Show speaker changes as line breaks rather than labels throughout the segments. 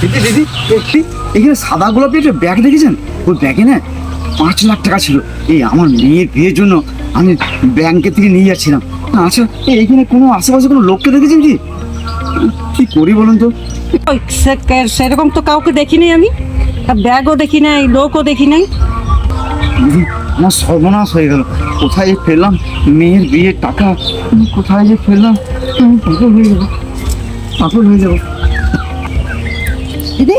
দিদি দিদি একটি এখানে সাদা গোলাপি একটা ব্যাগ দেখেছেন? ওই ব্যাগে না পাঁচ লাখ টাকা ছিল। এই আমার মেয়ের বিয়ের জন্য আমি ব্যাংকে থেকে নিয়ে যাচ্ছিলাম। আচ্ছা এইখানে কোনো আশেপাশে কোনো লোককে দেখেছেন কি? কি করি বলুন তো?
সেরকম তো কাউকে দেখিনি আমি। আর ব্যাগও দেখি নাই লোকও দেখি নাই।
দিদি আমার সর্বনাশ হয়ে গেল। কোথায় যে ফেললাম? মেয়ের বিয়ের টাকা কোথায় যে ফেললাম? আমি পাগল হয়ে যাব। পাগল হয়ে যাব।
দিদি?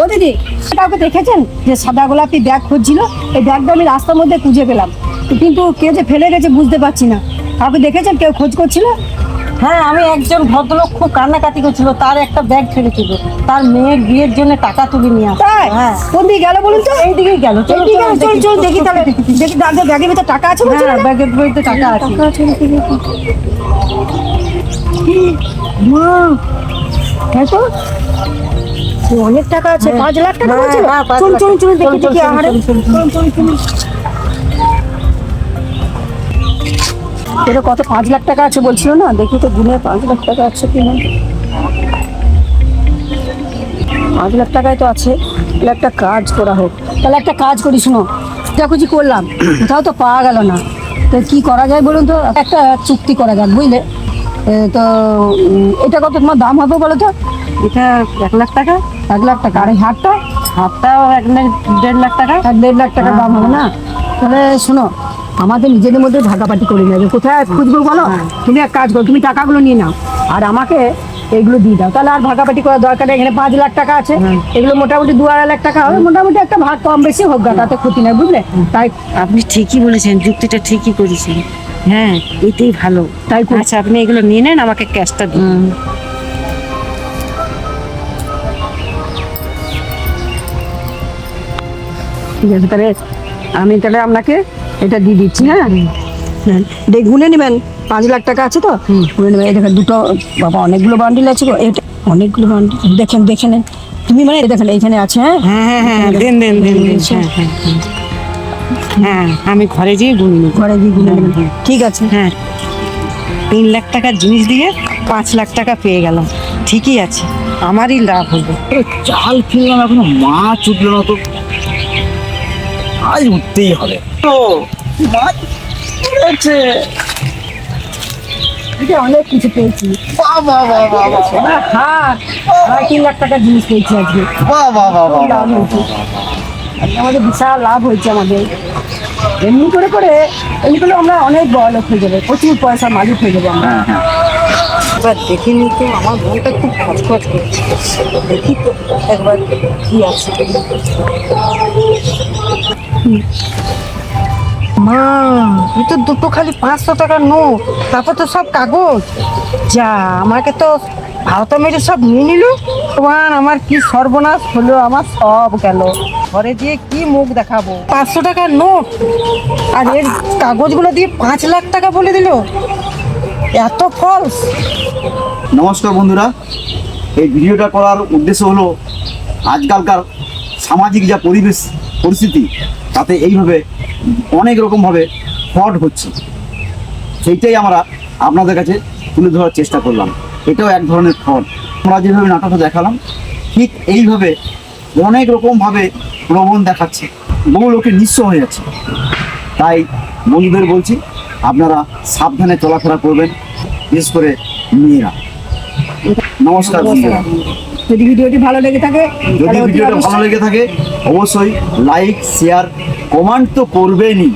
ও দিদি কাউকে দেখেছেন? যে সাদা গোলাপি ব্যাগ খুঁজছিল এই ব্যাগটা আমি রাস্তার মধ্যে খুঁজে পেলাম। কিন্তু কে যে ফেলে গেছে বুঝতে পারছি না। কাউকে দেখেছেন? কেউ খোঁজ করছিল?
হ্যাঁ আমি একজন ভদ্রলোক খুব কান্নাকাটি করছিল। তার একটা ব্যাগ ফেলেছিল। তার মেয়ের বিয়ের জন্য টাকা তুলে নিয়ে আসে হ্যাঁ।
কোন দিকে গেল বলুন তো?
এই দিকেই গেল। চলো চল দেখি।
চল দেখি তাহলে। দেখি ব্যাগের ব্যাগের ভিতরে টাকা আছে
হ্যাঁ? ব্যাগের বইতে টাকা আছে।
দেখি। অনেক টাকা আছে পাঁচ লাখ টাকা
হ্যাঁ, হ্যাঁ,
চল, দেখি দেখি আহারে। এটা কত পাঁচ লাখ টাকা আছে বলছিল না? দেখি তো গুনে পাঁচ লাখ টাকা আছে কি না পাঁচ লাখ টাকায় তো আছে। তাহলে একটা কাজ করা হোক। তাহলে একটা কাজ করি শুনো। খুঁজি করলাম। কোথাও তো পাওয়া গেল না। তো কি করা যায় বলুন তো? একটা চুক্তি করা যাক বুঝলে? তো এটা কত তোমার দাম হবে বলো তো?
এটা এক লাখ টাকা।
এক লাখ টাকা। আর এই হাটটা
হাতটাও এক লাখ দেড় লাখ টাকা।
দেড় লাখ টাকার দাম হবে না? তাহলে শোনো আমাদের নিজেদের মধ্যে ভাগাপাটি করে নেবে কোথায় খুঁজবো বলো? তুমি এক কাজ করো তুমি টাকাগুলো নিয়ে নাও। আর আমাকে এগুলো দিয়ে দাও। তাহলে আর ভাগাপাটি করার দরকার নেই। এখানে পাঁচ লাখ টাকা আছে। এগুলো মোটামুটি দু আড়াই লাখ টাকা হবে। মোটামুটি একটা ভাগ কম বেশি হোক গা তাতে ক্ষতি নেই বুঝলে? তাই
আপনি ঠিকই বলেছেন যুক্তিটা ঠিকই করেছেন। হ্যাঁ এটাই ভালো।
তাই
আচ্ছা আপনি এগুলো নিয়ে নেন আমাকে ক্যাশটা দিন।
ঠিক আছে তাহলে আমি তাহলে আপনাকে এটা দিয়ে দিচ্ছি হ্যাঁ? হ্যাঁ, দেখ গুনে নেবেন। পাঁচ লাখ টাকা আছে তো? গুনে নেবেন। দেখেন দুটো বাবা অনেকগুলো বান্ডিল আছে গো। এটা অনেকগুলো বান্ডিল দেখেন দেখে নেন তুমি মানে দেখেন এইখানে আছে হ্যাঁ?
হ্যাঁ হ্যাঁ হ্যাঁ দেন দেন দেন দেন হ্যাঁ হ্যাঁ হ্যাঁ। হ্যাঁ আমি ঘরে যেয়ে গুনে নেব।
ঘরে গিয়ে গুনে নেবেন। ঠিক আছে।
হ্যাঁ। তিন লাখ টাকার জিনিস দিয়ে পাঁচ লাখ টাকা পেয়ে গেলাম। ঠিকই আছে। আমারই লাভ হলো।
আরে চাল ফিরলাম এখনও মাছ উঠল না তো। আজ উঠতেই হবে। তো মাছ উঠেছে
অনেক কিছু পেয়েছি।
বাহ বাহ বাহ
হ্যাঁ আড়াই তিন লাখ টাকার জিনিস পেয়েছি আজকে।
বাহ বাহ
লাভ হয়েছে আজকে আমাদের বিশাল লাভ হয়েছে আমাদের। এমনি করে করে এমনি করে আমরা অনেক বড় লোক হয়ে যাবে। প্রচুর পয়সা মালিক হয়ে যাব আমরা।
হ্যাঁ হ্যাঁ।
এবার দেখে নি তো আমার মনটা খুব খচখচ করছে। দেখি তো একবার কি আছে। মা, এই দুটো খালি পাঁচশো টাকার নোট, তারপর তো সব কাগজ। যা, আমাকে তো ভারত মেরে সব নিয়ে নিল। তোমার আমার কি সর্বনাশ হলো, আমার সব গেল। ঘরে দিয়ে কি মুখ দেখাবো? পাঁচশো টাকার নোট, আর এর কাগজগুলো দিয়ে পাঁচ লাখ টাকা বলে দিল। এত ফলস
নমস্কার বন্ধুরা, এই ভিডিওটা করার উদ্দেশ্য হলো, আজকালকার সামাজিক যা পরিবেশ, পরিস্থিতি তাতে এইভাবে অনেক রকমভাবে ফ্রড হচ্ছে। সেইটাই আমরা আপনাদের কাছে তুলে ধরার চেষ্টা করলাম। এটাও এক ধরনের ফ্রড। আমরা যেভাবে নাটকটা দেখালাম, ঠিক এইভাবে অনেক রকমভাবে প্রবণ দেখাচ্ছে। বহু লোকে নিঃস্ব হয়ে যাচ্ছে। তাই বন্ধুদের বলছি, আপনারা সাবধানে চলাফেরা করবেন, বিশেষ করে মেয়েরা। নমস্কার বন্ধুরা।
যদি ভিডিওটি ভালো লেগে থাকে
যদি ভিডিওটি ভালো লেগে থাকে অবশ্যই লাইক শেয়ার কমেন্ট তো করবেনই।